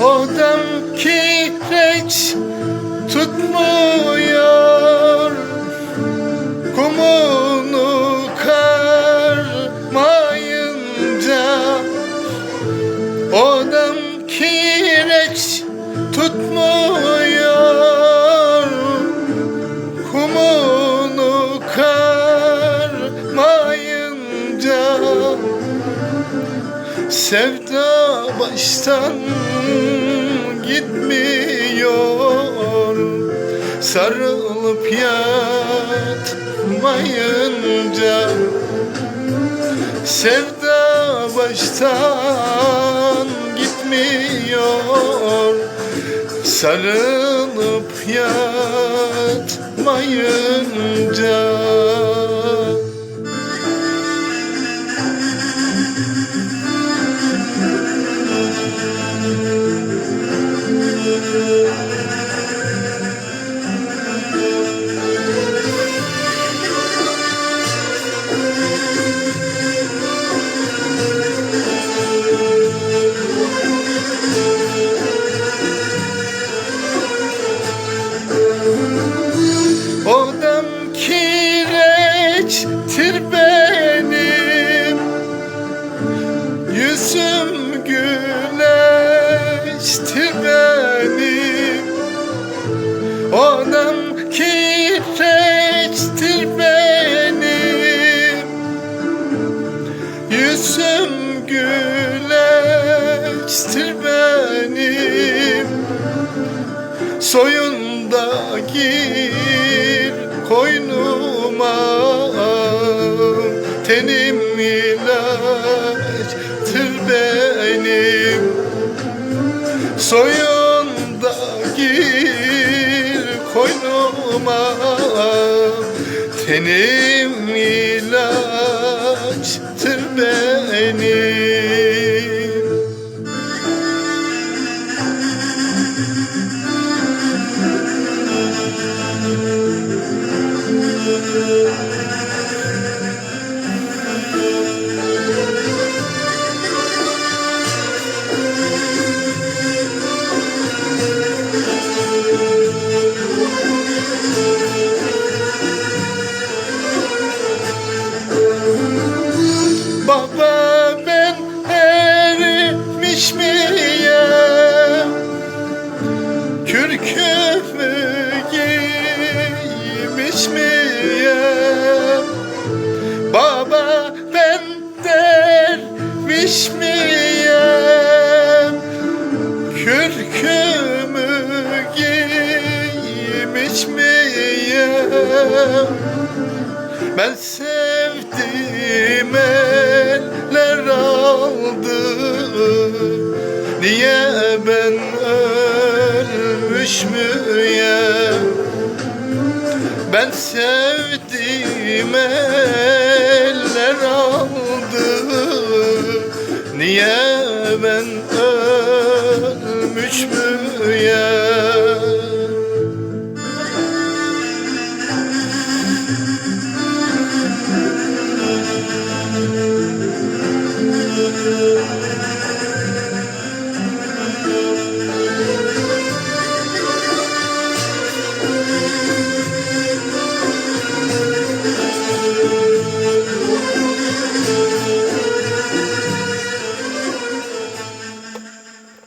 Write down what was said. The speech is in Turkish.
Odam kireç tutmuş Odam kireç tutmuyor Kumunu karmayınca Sevda baştan gitmiyor. Sarılıp yatmayınca Sevda baştan gitmiyor. Sarılıp yatmayınca güneştir benim Odam kireçtir benim Yüzüm güneştir benim Soyunda gir koynuma. Tenim ilaçtır benim Soyunda gir koynuma. Tenim ilaçtır benim Ben sevdim eller aldı. Niye ben ölmüş müyem Ben sevdim eller aldı. Niye ben ölmüş müyem